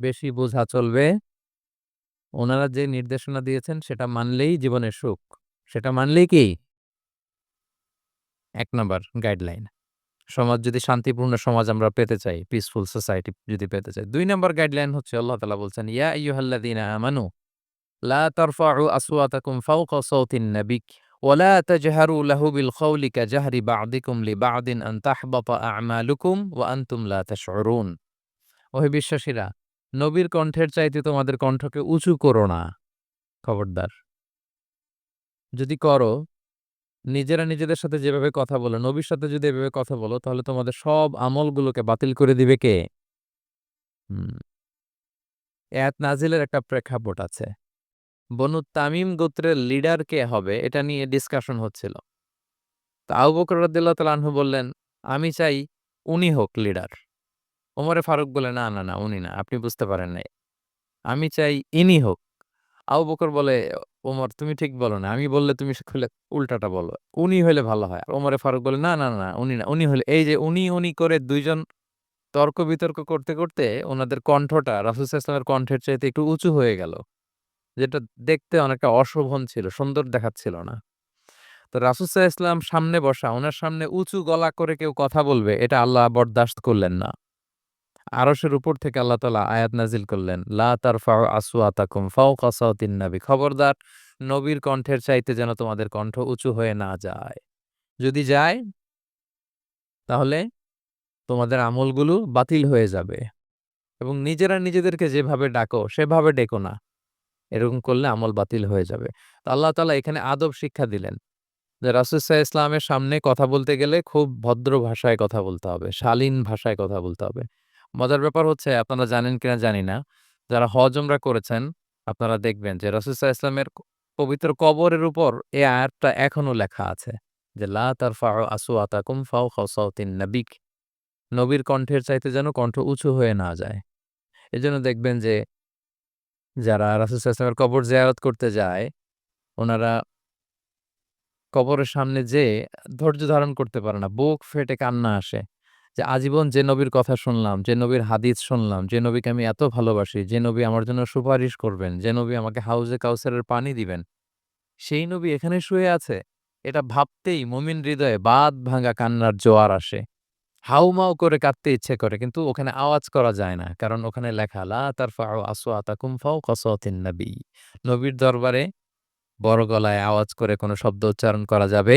বেশি বোঝা চলবে। ওনারা যে নির্দেশনা দিয়েছেন, সেটা মানলেই জীবনের সুখ। সেটা মানলেই কি? এক নম্বর গাইডলাইন সমাজ যদি শান্তিপূর্ণ সমাজ আমরা পেতে চাই পিসফুল সোসাইটি যদি পেতে চাই, দুই নম্বর গাইডলাইন হচ্ছে, আল্লাহ তালা বলছেন, ইয়া ইয়ুহাল্লাদিনা আমানু, লা তারফাউ আসওয়াতাকুম ফাওকা সাউতিন নাবিক ওয়ালা তাজহারু লাহু বিল কওলি কাজহারি বা'দিকুম লিবা'দিন আন তাহবাতা আ'মালুকুম ওয়া আনতুম লা তাশউরুন। ওহে বিশ্বাসীরা নবীর কণ্ঠের চাইতে তোমাদের কণ্ঠকে উঁচু করো না, খবরদার। যদি করো, নিজেরা নিজেদের সাথে যেভাবে কথা বলো, নবীর সাথে যদি এভাবে কথা বলো, তাহলে তোমাদের সব আমলগুলোকে বাতিল করে দিবে কে? এয়াত নাজিলের একটা প্রেক্ষাপট আছে। বনু তামিম গোত্রের লিডার কে হবে, এটা নিয়ে ডিসকাশন হচ্ছিল। তা আবু বকর রাদিল্লাহ তালাহু বললেন, আমি চাই উনি হোক লিডার। ওমরে ফারুক বলে, না না না, উনি না, আপনি বুঝতে পারেন নাই। আমি চাই ইনি হোক। আবু বকর বলে, ওমর, তুমি ঠিক বলো না, আমি বললে তুমি খুলে উল্টাটা বলো, উনি হলে ভালো হয়। ওমরে ফারুক বলে, না না না, উনি না, উনি হলে এই যে উনি উনি করে দুইজন তর্ক বিতর্ক করতে করতে ওনাদের কণ্ঠটা রাসুল ইসলামের কণ্ঠের চাইতে একটু উঁচু হয়ে গেল, যেটা দেখতে অনেকটা অশোভন ছিল, সুন্দর দেখাচ্ছিল না। তো রাসুসাহ ইসলাম সামনে বসা ওনার সামনে উঁচু গলা করে কেউ কথা বলবে, এটা আল্লাহ বরদাস্ত করলেন না। আরশের উপর থেকে আল্লাহ তালা আয়াত নাজিল করলেন, লা তার ফাও আসুয়াতাকুম ফাও কাসাউতিন নাবি খবরদার, নবীর কণ্ঠের চাইতে যেন তোমাদের কণ্ঠ উঁচু হয়ে না যায়। যদি যায়, তাহলে তোমাদের আমলগুলো বাতিল হয়ে যাবে এবং নিজেরা নিজেদেরকে যেভাবে ডাকো, সেভাবে ডেকো না। এরকম করলে আমল বাতিল হয়ে যাবে। আল্লাহ তালা এখানে আদব শিক্ষা দিলেন যে রাসুসাহ ইসলামের সামনে কথা বলতে গেলে খুব ভদ্র ভাষায় কথা বলতে হবে, শালীন ভাষায় কথা বলতে হবে। মজার ব্যাপার হচ্ছে আপনারা জানেন কিনা জানি না। যারা হজ উমরা করেছেন, আপনারা দেখবেন যে রাসুসাহ ইসলামের পবিত্র কবরের উপর এই আয়াতটা এখনও লেখা আছে যে ফাও নাবিক। নবীর কণ্ঠের চাইতে যেন কণ্ঠ উঁচু হয়ে না যায়। এজন্য দেখবেন যে, যারা রাসুসাহ ইসলামের কবর জিয়ারত করতে যায়, ওনারা কবরের সামনে যে ধৈর্য ধারণ করতে পারে না। বুক ফেটে কান্না আসে। যে আজীবন যে নবীর কথা শুনলাম, যে নবীর হাদিস শুনলাম, যে নবীকে আমি এত ভালোবাসি, যে নবী আমার জন্য সুপারিশ করবেন, যে নবী আমাকে হাউজে কাউসারের পানি দিবেন। সেই নবী এখানে শুয়ে আছে। এটা ভাবতেই মুমিন হৃদয়ে বাদ ভাঙা কান্নার জোয়ার আসে। হাউমাউ করে কাঁদতে ইচ্ছে করে, কিন্তু ওখানে আওয়াজ করা যায় না, কারণ ওখানে লেখা, লা তার ফাও আসওয়াতাকুম ফাও কসাতিন নবী। নবীর দরবারে বড় গলায় আওয়াজ করে কোনো শব্দ উচ্চারণ করা যাবে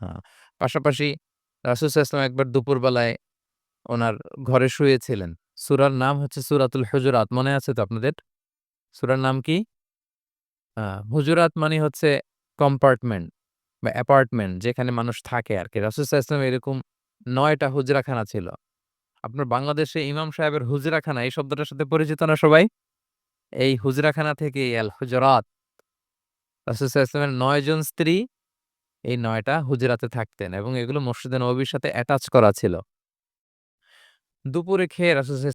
হ্যাঁ পাশাপাশি ইসলাম একবার দুপুরবেলায় ওনার ঘরে শুয়েছিলেন। সুরার নাম হচ্ছে সুরাতুল হুজুরাত, মনে আছে তো আপনাদের? সুরার নাম কি? হুজুরাত মানে হচ্ছে কম্পার্টমেন্ট বা অ্যাপার্টমেন্ট যেখানে মানুষ থাকে আর কি রাসুল ইসলাম এরকম নয়টা হুজরাখানা ছিল। আপনার বাংলাদেশে ইমাম সাহেবের হুজরাখানা, এই শব্দটার সাথে পরিচিত না সবাই? এই হুজরাখানা থেকে আল হুজরাত রাসুল ইসলামের নয় জন স্ত্রী এই নয়টা হুজরাতে থাকতেন এবং এগুলো মসজিদে নবীর সাথে অ্যাটাচ করা ছিল। দুপুরে খেয়ে রাসুল